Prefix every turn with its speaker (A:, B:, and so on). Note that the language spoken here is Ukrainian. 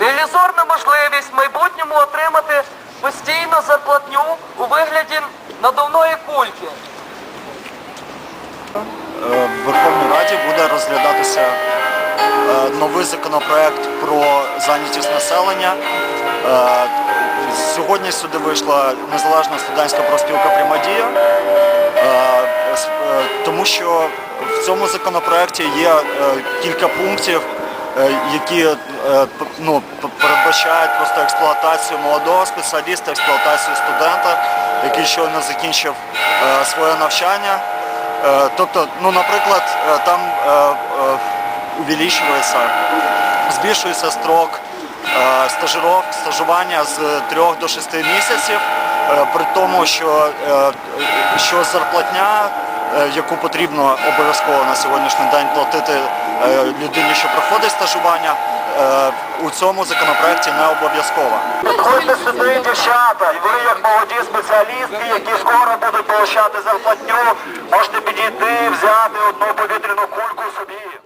A: Ілюзорна можливість в майбутньому отримати постійну зарплатню у вигляді надувної кульки.
B: Е, В Верховній Раді буде розглядатися е, новий законопроект про зайнятість населення. Е, Сьогодні сюди вийшла незалежна студентська профспілка е, тому що в цьому законопроекті є кілька пунктів, які е, ну, передбачають просто експлуатацію молодого спеціаліста, експлуатацію студента, який щойно закінчив е, своє навчання. Е, Тобто, ну, наприклад, е, там е, е, увеличується, збільшується строк е, стажиров, стажування з 3 до 6 місяців, е, при тому, що, е, що зарплатня, е, яку потрібно обов'язково на сьогоднішній день платити е, людині, що проходить стажування, е, у цьому законопроекті не обов'язково. Приходьте сюди, дівчата, і ви як молоді спеціалістки, які скоро будуть получати зарплатню, можете підійти, взяти одну повітряну кульку собі.